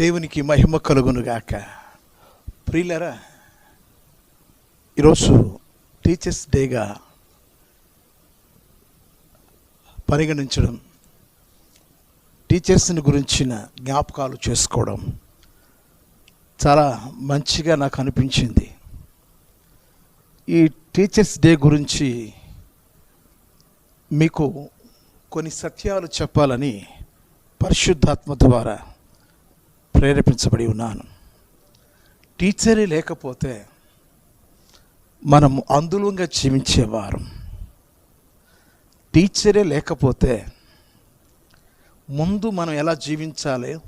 దేవునికి మహిమ కలుగునుగాక. ప్రియులరా ఈరోజు టీచర్స్ డేగా పరిగణించడం టీచర్స్ని గురించిన జ్ఞాపకాలు చేసుకోవడం చాలా మంచిగా నాకు అనిపించింది. ఈ టీచర్స్ డే గురించి మీకు కొన్ని సత్యాలు చెప్పాలని పరిశుద్ధాత్మ ద్వారా ప్రేరేపించబడి ఉన్నాను. టీచరే లేకపోతే మనం అందులంగా జీవించేవారు. టీచరే లేకపోతే ముందు మనం ఎలా జీవించాలి?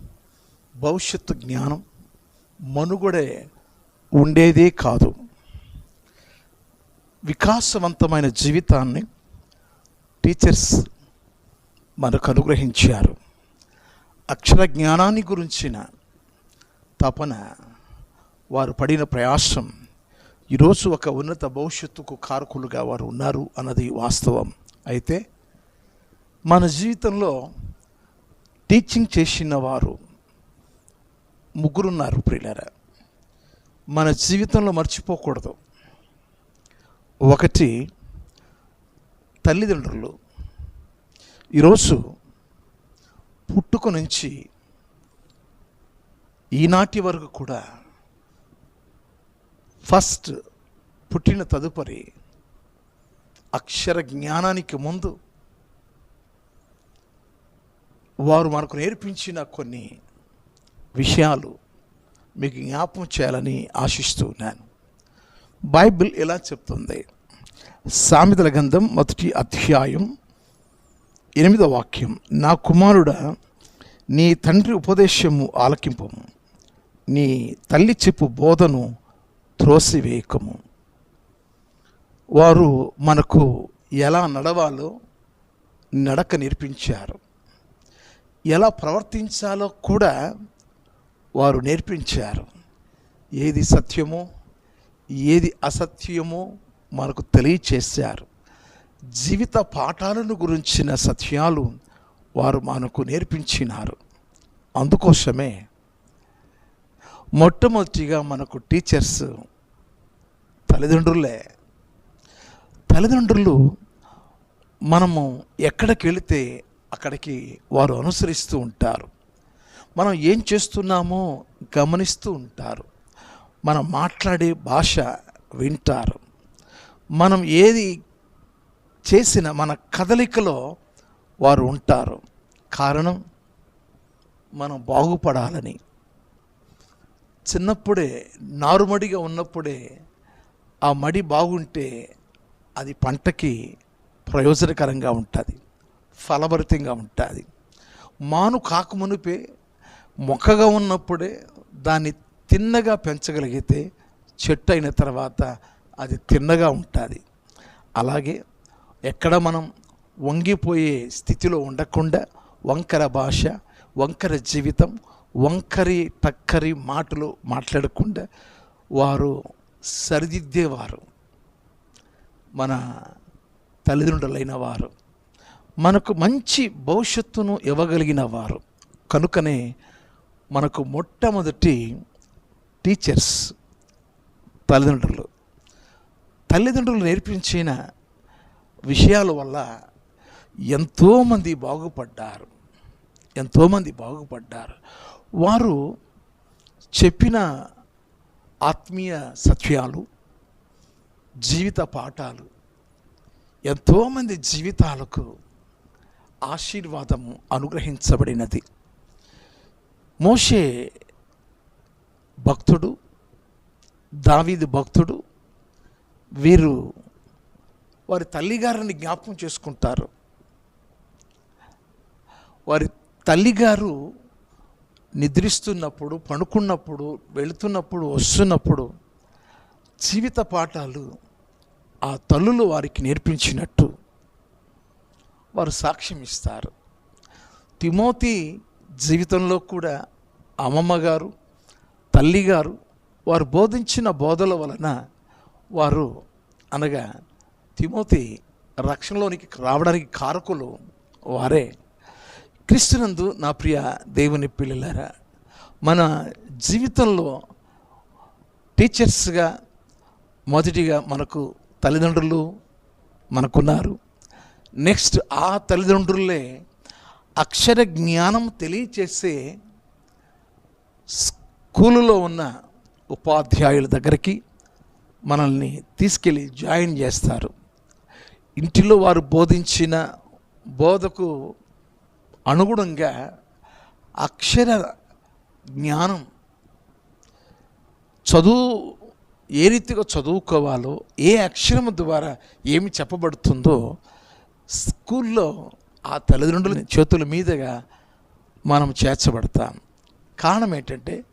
భవిష్యత్తు జ్ఞానం మనుగడే ఉండేదే కాదు. వికాసవంతమైన జీవితాన్ని టీచర్స్ మనకు అనుగ్రహించారు. అక్షర జ్ఞానాన్ని గురించిన తపన వారు పడిన ప్రయాసం ఈరోజు ఒక ఉన్నత భవిష్యత్తుకు కారకులుగా వారు ఉన్నారు అన్నది వాస్తవం. అయితే మన జీవితంలో టీచింగ్ చేసిన వారు ముగ్గురున్నారు ప్రియులరా. మన జీవితంలో మర్చిపోకూడదు. ఒకటి తల్లిదండ్రులు. ఈరోజు పుట్టుక నుంచి ఈనాటి వరకు కూడా ఫస్ట్ పుట్టిన తదుపరి అక్షర జ్ఞానానికి ముందు వారు మనకు నేర్పించిన కొన్ని విషయాలు మీకు జ్ఞాపం చేయాలని ఆశిస్తూ ఉన్నాను. బైబిల్ ఎలా చెప్తుంది. సామెతల గంధం మొదటి అధ్యాయం ఎనిమిదో వాక్యం. నా కుమారుడ నీ తండ్రి ఉపదేశము ఆలకింపము. నీ తల్లి చెప్పు బోధను త్రోసివేయకము. వారు మనకు ఎలా నడవాలో నడక నేర్పించారు. ఎలా ప్రవర్తించాలో కూడా వారు నేర్పించారు. ఏది సత్యమో ఏది అసత్యమో మనకు తెలియచేశారు. జీవిత పాఠాలను గురించిన సత్యాలు వారు మనకు నేర్పించినారు. అందుకోసమే మొట్టమొదటిగా మనకు టీచర్స్ తల్లిదండ్రులే. తల్లిదండ్రులు మనము ఎక్కడికి వెళితే అక్కడికి వారు అనుసరిస్తూ ఉంటారు. మనం ఏం చేస్తున్నామో గమనిస్తూ ఉంటారు. మనం మాట్లాడే భాష వింటారు. మనం ఏది చేసిన మన కదలికలో వారు ఉంటారు. కారణం మనం బాగుపడాలని చిన్నప్పుడే నారుమడిగా ఉన్నప్పుడే ఆ మడి బాగుంటే అది పంటకి ప్రయోజనకరంగా ఉంటుంది ఫలభరితంగా ఉంటుంది. మాను కాకమునిపే మొక్కగా ఉన్నప్పుడే దాన్ని తిన్నగా పెంచగలిగితే చెట్టు అయిన తర్వాత అది తిన్నగా ఉంటుంది. అలాగే ఎక్కడ మనం వంగిపోయే స్థితిలో ఉండకుండా వంకర భాష వంకర జీవితం వంకరి టక్కరి మాటలు మాట్లాడకుండా వారు సరిదిద్దేవారు. మన తల్లిదండ్రులైన వారు మనకు మంచి భవిష్యత్తును ఇవ్వగలిగిన వారు. కనుకనే మనకు మొట్టమొదటి టీచర్స్ తల్లిదండ్రులు. తల్లిదండ్రులు నేర్పించిన విషయాల వల్ల ఎంతోమంది బాగుపడ్డారు. ఎంతోమంది బాగుపడ్డారు. వారు చెప్పిన ఆత్మీయ సత్యాలు జీవిత పాఠాలు ఎంతోమంది జీవితాలకు ఆశీర్వాదము అనుగ్రహించబడినది. మోషే భక్తుడు దావీది భక్తుడు వీరు వారి తల్లిగారిని జ్ఞాపకం చేసుకుంటారు. వారి తల్లిగారు నిద్రిస్తున్నప్పుడు పడుకున్నప్పుడు వెళుతున్నప్పుడు వస్తున్నప్పుడు జీవిత పాఠాలు ఆ తల్లులు వారికి నేర్పించినట్టు వారు సాక్ష్యం ఇస్తారు. తిమోతి జీవితంలో కూడా అమ్మమ్మ గారు తల్లిగారు వారు బోధించిన బోధల వలన వారు అనగా తిమోతి రక్షణలోనికి రావడానికి కారకులు వారే. క్రీస్తునందు నా ప్రియ దేవుని పిల్లలారా మన జీవితంలో టీచర్స్గా మొదటిగా మనకు తల్లిదండ్రులు మనకున్నారు. నెక్స్ట్ ఆ తల్లిదండ్రులే అక్షర జ్ఞానం తెలియచేసే స్కూలులో ఉన్న ఉపాధ్యాయుల దగ్గరికి మనల్ని తీసుకెళ్ళి జాయిన్ చేస్తారు. ఇంటిలో వారు బోధించిన బోధకు అనుగుణంగా అక్షర జ్ఞానం చదువు ఏ రీతిగా చదువుకోవాలో ఏ అక్షరం ద్వారా ఏమి చెప్పబడుతుందో స్కూల్లో ఆ తల్లిదండ్రుల చేతుల మీదుగా మనం చేర్చబడతాం. కారణం ఏంటంటే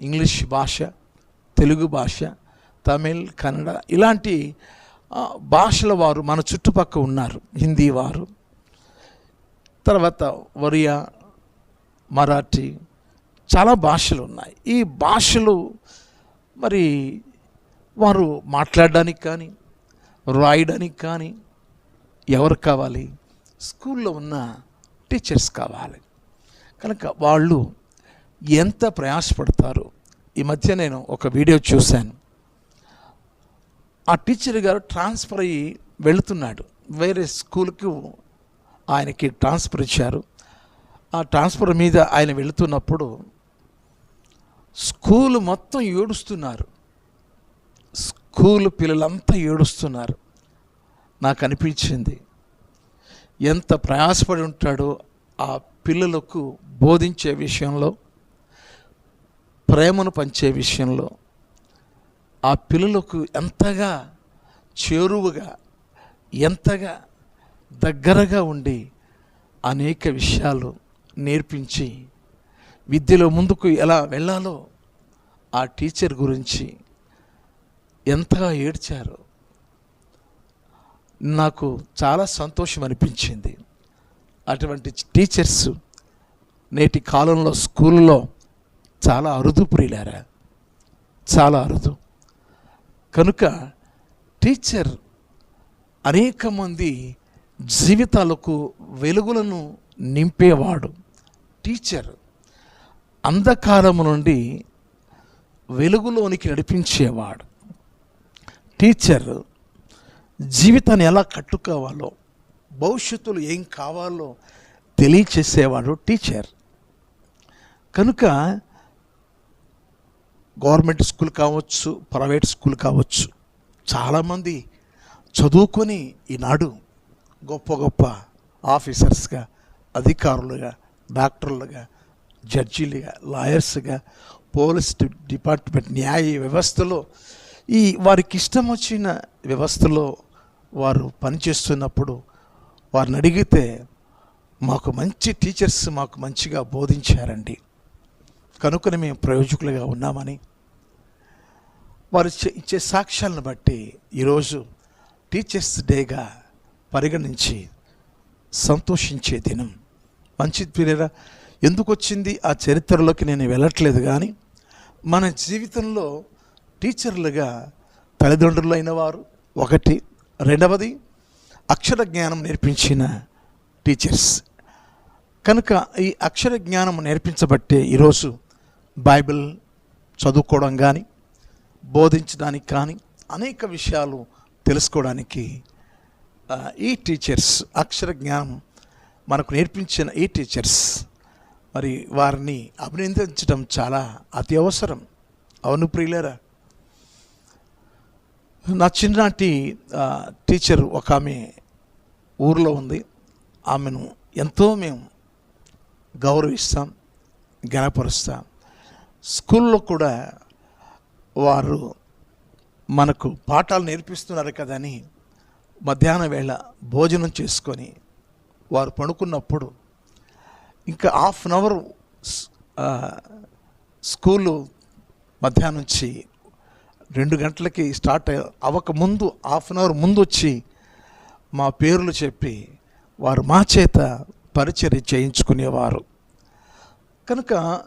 ఇంగ్లీష్ భాష తెలుగు భాష తమిళ్ కన్నడ ఇలాంటి భాషల వారు మన చుట్టుపక్కల ఉన్నారు. హిందీ వారు తర్వాత ఒరియా మరాఠీ చాలా భాషలు ఉన్నాయి ఈ భాషలు మరి వారు మాట్లాడడానికి కానీ రాయడానికి కానీ ఎవరు కావాలి? స్కూల్లో ఉన్న టీచర్స్ కావాలి. కనుక వాళ్ళు ఎంత ప్రయాసపడతారు? ఈ మధ్య నేను ఒక వీడియో చూశాను. ఆ టీచర్ గారు ట్రాన్స్ఫర్ అయ్యి వెళుతున్నాడు. వేరే స్కూల్కి ఆయనకి ట్రాన్స్ఫర్ ఇచ్చారు. ఆ ట్రాన్స్ఫర్ మీద ఆయన వెళుతున్నప్పుడు స్కూల్ మొత్తం ఏడుస్తున్నారు. స్కూల్ పిల్లలంతా ఏడుస్తున్నారు. నాకు అనిపించింది ఎంత ప్రయాసపడి ఉంటాడో ఆ పిల్లలకు బోధించే విషయంలో ప్రేమను పంచే విషయంలో ఆ పిల్లలకు ఎంతగా చేరువుగా ఎంతగా దగ్గరగా ఉండి అనేక విషయాలు నేర్పించి విద్యలో ముందుకు ఎలా వెళ్ళాలో ఆ టీచర్ గురించి ఎంతగా ఏడ్చారు నాకు చాలా సంతోషం అనిపించింది. అటువంటి టీచర్స్ నేటి కాలంలో స్కూల్లో చాలా అరుదు ప్రియులారా చాలా అరుదు. కనుక టీచర్ అనేక మంది జీవితాలకు వెలుగులను నింపేవాడు. టీచర్ అంధకారము నుండి వెలుగులోనికి నడిపించేవాడు. టీచర్ జీవితాన్ని ఎలా కట్టుకోవాలో భవిష్యత్తులో ఏం కావాలో తెలియచేసేవాడు టీచర్ కనుక గవర్నమెంట్ స్కూల్ కావచ్చు ప్రైవేట్ స్కూల్ కావచ్చు చాలామంది చదువుకొని ఈనాడు గొప్ప గొప్ప ఆఫీసర్స్గా అధికారులుగా డాక్టర్లుగా జడ్జీలుగా లాయర్స్గా పోలీస్ డిపార్ట్మెంట్ న్యాయ వ్యవస్థలో ఈ వారికి ఇష్టం వచ్చిన వ్యవస్థలో వారు పనిచేస్తున్నప్పుడు వారిని అడిగితే మాకు మంచి టీచర్స్ మాకు మంచిగా బోధించారండి. కనుకనే మేము ప్రయోజకులుగా ఉన్నామని. వారు ఇచ్చే సాక్ష్యాలను బట్టి ఈరోజు టీచర్స్ డేగా పరిగణించి సంతోషించే దినం. మంచి పిల్లరా ఎందుకు వచ్చింది ఆ చరిత్రలోకి నేను వెళ్ళట్లేదు కానీ మన జీవితంలో టీచర్లుగా తల్లిదండ్రులు అయిన వారు ఒకటి రెండవది అక్షర జ్ఞానం నేర్పించిన టీచర్స్. కనుక ఈ అక్షర జ్ఞానం నేర్పించబట్టే ఈరోజు బైబిల్ చదువుకోవడం కానీ బోధించడానికి కానీ అనేక విషయాలు తెలుసుకోవడానికి ఈ టీచర్స్ అక్షర జ్ఞానం మనకు నేర్పించిన ఈ టీచర్స్ మరి వారిని అభినందించడం చాలా అతి అవసరం. అవును ప్రియులరా? నా చిన్ననాటి టీచర్ ఒక ఆమె ఊర్లో ఉంది. ఆమెను ఎంతో మేము గౌరవిస్తాం గణపరుస్తాం స్కూల్లో కూడా వారు మనకు పాఠాలు నేర్పిస్తున్నారు కదని మధ్యాహ్న వేళ భోజనం చేసుకొని వారు పడుకున్నప్పుడు ఇంకా హాఫ్ అన్ అవర్ స్కూలు మధ్యాహ్నం నుంచి రెండు గంటలకి స్టార్ట్ అవ్వక ముందు హాఫ్ అన్ అవర్ ముందు వచ్చి మా పేర్లు చెప్పి వారు మా చేత పరిచర్య చేయించుకునేవారు. కనుక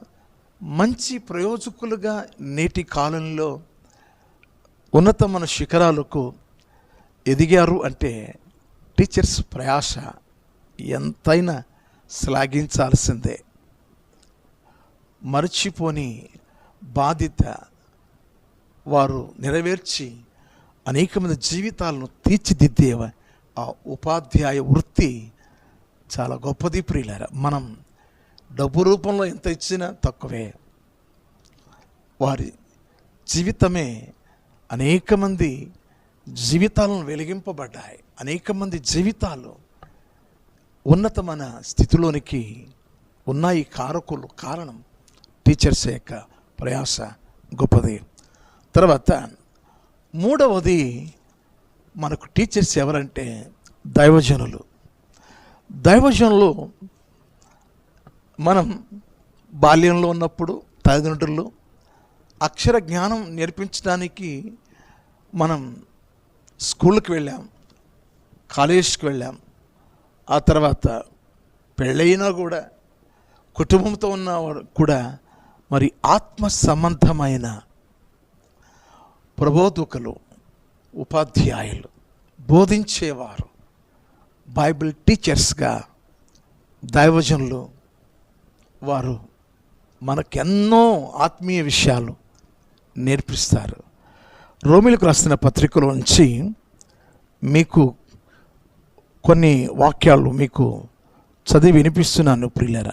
మంచి ప్రయోజకులుగా నేటి కాలంలో ఉన్నతమైన శిఖరాలకు ఎదిగారు అంటే టీచర్స్ ప్రయాస ఎంతైనా శ్లాఘించాల్సిందే. మరచిపోని బాధ్యత వారు నెరవేర్చి అనేక మంది జీవితాలను తీర్చిదిద్దే ఆ ఉపాధ్యాయ వృత్తి చాలా గొప్పది ప్రియులార. మనం డబ్బు రూపంలో ఎంత ఇచ్చినా తక్కువే. వారి జీవితమే అనేక మంది జీవితాలను వెలిగింపబడ్డాయి. అనేక మంది జీవితాలు ఉన్నతమైన స్థితిలోనికి ఉన్నాయి. కారకులు కారణం టీచర్స్ యొక్క ప్రయాస గొప్పది. తర్వాత మూడవది మనకు టీచర్స్ ఎవరంటే దైవజనులు. దైవజనులు మనం బాల్యంలో ఉన్నప్పుడు తల్లిదండ్రులు అక్షర జ్ఞానం నేర్పించడానికి మనం స్కూల్కి వెళ్ళాం కాలేజ్కి వెళ్ళాం. ఆ తర్వాత పెళ్ళైనా కూడా కుటుంబంతో ఉన్నవాడు కూడా మరి ఆత్మ సంబంధమైన ప్రబోధకులు ఉపాధ్యాయులు బోధించేవారు బైబిల్ టీచర్స్గా దైవజనులు వారు మనకెన్నో ఆత్మీయ విషయాలు నేర్పిస్తారు. రోమిలకు రాసిన పత్రికలోంచి మీకు కొన్ని వాక్యాలు మీకు చదివి వినిపిస్తున్నాను ప్రియులరా.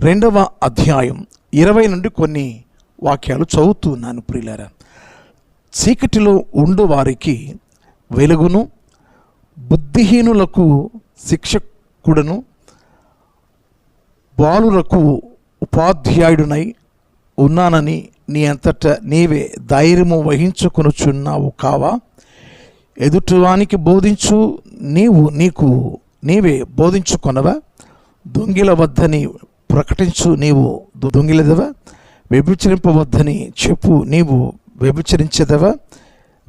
రెండవ అధ్యాయం ఇరవై నుండి కొన్ని వాక్యాలు చదువుతున్నాను ప్రియులరా. చీకటిలో ఉండు వారికి వెలుగును బుద్ధిహీనులకు శిక్షకుడను బాలులకు ఉపాధ్యాయుడునై ఉన్నానని నీ అంతట నీవే ధైర్యము వహించుకొనుచున్నావు కావా? ఎదుటివానికి బోధించు నీవు నీకు నీవే బోధించుకొనవా? దొంగిల వద్దని ప్రకటించు నీవు దొంగిలదవా? వ్యభిచరింపవద్దని చెప్పు నీవు వ్యభిచరించదవా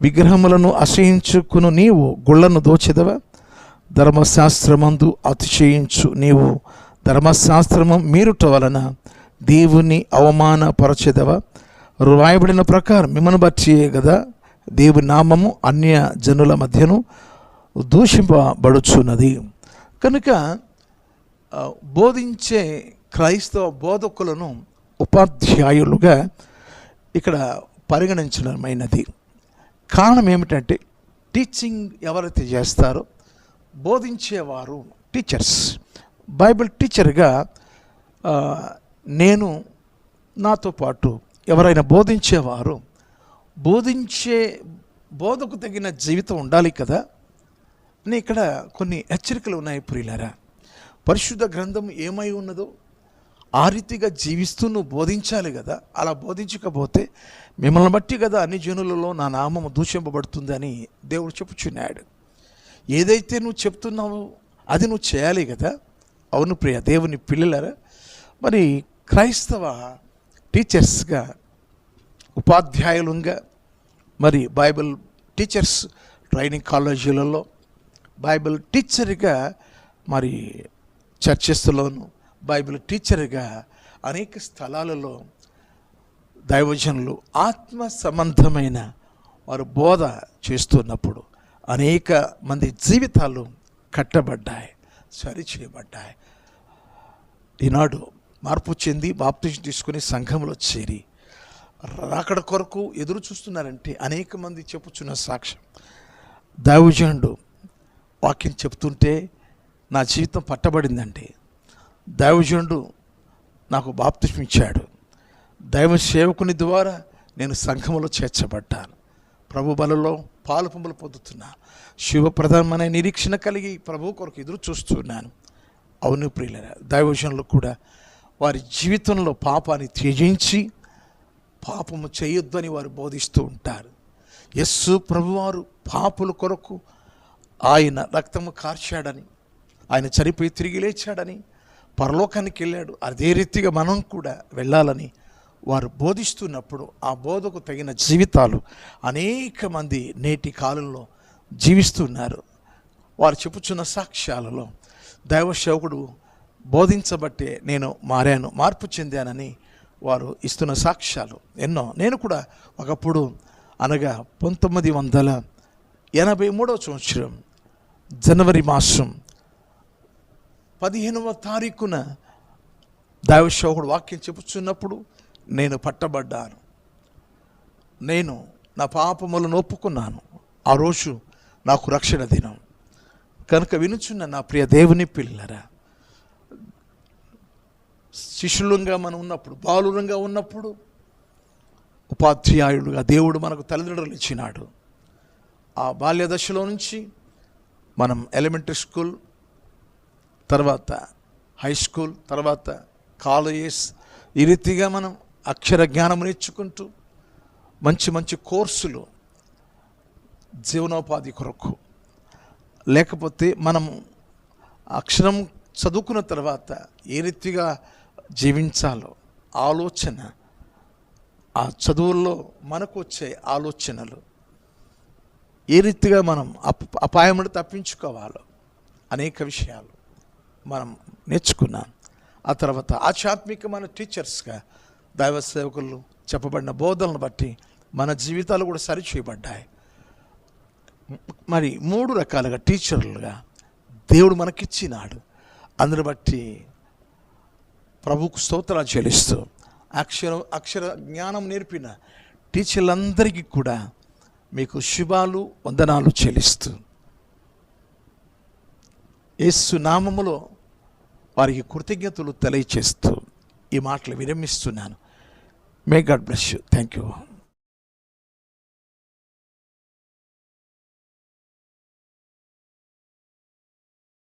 విగ్రహములను అసహించుకును నీవు గుళ్ళను దోచెదవా? ధర్మశాస్త్రమందు అతిశయించు నీవు. ధర్మశాస్త్రము మీరుట వలన దేవుని అవమానపరచెదవా? రాయబడిన ప్రకారం మిమ్మను బట్టియే కదా దేవుని నామము అన్య జనుల మధ్యను దూషింపబడుచున్నది. కనుక బోధించే క్రైస్తవ బోధకులను ఉపాధ్యాయులుగా ఇక్కడ పరిగణించడమైనది. కారణం ఏమిటంటే టీచింగ్ ఎవరైతే చేస్తారో బోధించేవారు టీచర్స్. బైబిల్ టీచర్గా నేను నాతో పాటు ఎవరైనా బోధించేవారు బోధించే బోధకు తగిన జీవితం ఉండాలి కదా? అని ఇక్కడ కొన్ని హెచ్చరికలు ఉన్నాయి ప్రియులారా. పరిశుద్ధ గ్రంథం ఏమై ఉన్నదో ఆ రీతిగా జీవిస్తూ నువ్వు బోధించాలి కదా? అలా బోధించకపోతే మిమ్మల్ని బట్టి కదా అన్ని జనులలో నా నామము దూషింపబడుతుందని దేవుడు చెప్పుచున్నాడు. ఏదైతే నువ్వు చెప్తున్నావో అది నువ్వు చేయాలి కదా? అవును ప్రియ దేవుని పిల్లలరా మరి క్రైస్తవ టీచర్స్గా ఉపాధ్యాయులుగా మరి బైబిల్ టీచర్స్ ట్రైనింగ్ కాలేజీలలో బైబిల్ టీచర్గా మరి చర్చెస్లోను బైబిల్ టీచర్గా అనేక స్థలాలలో దైవజనులు ఆత్మ సంబంధమైన వారు బోధ చేస్తున్నప్పుడు అనేక మంది జీవితాలు కట్టబడ్డాయి సరి చేయబడ్డాయి. ఈనాడు మార్పు చెంది బాప్తిజం తీసుకుని సంఘంలో చేరి. రాకడ కొరకు ఎదురు చూస్తున్నారంటే అనేక మంది చెప్పుచున్న సాక్ష్యం. దైవజనుడు వాక్యం చెప్తుంటే నా జీవితం పట్టబడిందండి. దైవజనుడు నాకు బాప్తిష్మిచ్చాడు ఇచ్చాడు. దైవ సేవకుని ద్వారా నేను సంఘములో చేర్చబడ్డాను. ప్రభు బలలో పాలు పంపులు పొందుతున్నా. శివప్రధానమైన నిరీక్షణ కలిగి ప్రభు కొరకు ఎదురు చూస్తున్నాను. అవును ప్రియుల దైవజనులు కూడా వారి జీవితంలో పాపాన్ని త్యజించి పాపము చేయొద్దని వారు బోధిస్తూ ఉంటారు. యస్సు ప్రభువారు పాపుల కొరకు ఆయన రక్తము కార్చాడని ఆయన చనిపోయి తిరిగి లేచాడని పరలోకానికి వెళ్ళాడు. అదే రీతిగా మనం కూడా వెళ్ళాలని వారు బోధిస్తున్నప్పుడు ఆ బోధకు తగిన జీవితాలు అనేక మంది నేటి కాలంలో జీవిస్తున్నారు. వారు చెప్పుచున్న సాక్ష్యాలలో దైవ సేవకుడు బోధించబట్టే నేను మారాను మార్పు చెందానని వారు ఇస్తున్న సాక్ష్యాలు ఎన్నో. నేను కూడా ఒకప్పుడు అనగా పంతొమ్మిది వందల ఎనభై మూడవ సంవత్సరం జనవరి మాసం పదిహేనవ తారీఖున దైవశోకుడు వాక్యం చెప్పుచున్నప్పుడు నేను పట్టబడ్డాను. నేను నా పాపములను ఒప్పుకున్నాను. ఆ రోజు నాకు రక్షణ దినం. కనుక వినుచున్న నా ప్రియ దేవుని పిల్లరా శిష్యులంగా మనం ఉన్నప్పుడు బాలురంగా ఉన్నప్పుడు ఉపాధ్యాయుడుగా దేవుడు మనకు తల్లిదండ్రులు ఇచ్చినాడు. ఆ బాల్య దశలో నుంచి మనం ఎలిమెంటరీ స్కూల్ తర్వాత హై స్కూల్ తర్వాత కాలేజెస్ ఈ రీతిగా మనం అక్షర జ్ఞానం నేర్చుకుంటూ మంచి మంచి కోర్సులు జీవనోపాధి కొరకు. లేకపోతే మనం అక్షరం చదువుకున్న తర్వాత ఏ రీతిగా జీవించాలో ఆలోచన ఆ చదువుల్లో మనకు వచ్చే ఆలోచనలు ఏ రీతిగా మనం అప్ అపాయం నుండి తప్పించుకోవాలో అనేక విషయాలు మనం నేర్చుకున్నాం. ఆ తర్వాత ఆధ్యాత్మికమైన టీచర్స్గా దైవ సేవకులు చెప్పబడిన బోధనలు బట్టి మన జీవితాలు కూడా సరిచేయబడ్డాయి. మరి మూడు రకాలుగా టీచర్లుగా దేవుడు మనకిచ్చినాడు. అందుని బట్టి ప్రభుకు స్తోత్రాలు చెల్లిస్తూ అక్షర అక్షర జ్ఞానం నేర్పిన టీచర్లందరికీ కూడా మీకు శుభాలు వందనాలు చెల్లిస్తూ యేసు నామములో వారికి కృతజ్ఞతలు తెలియచేస్తూ ఈ మాటలు విరమిస్తున్నాను. May God bless you thank you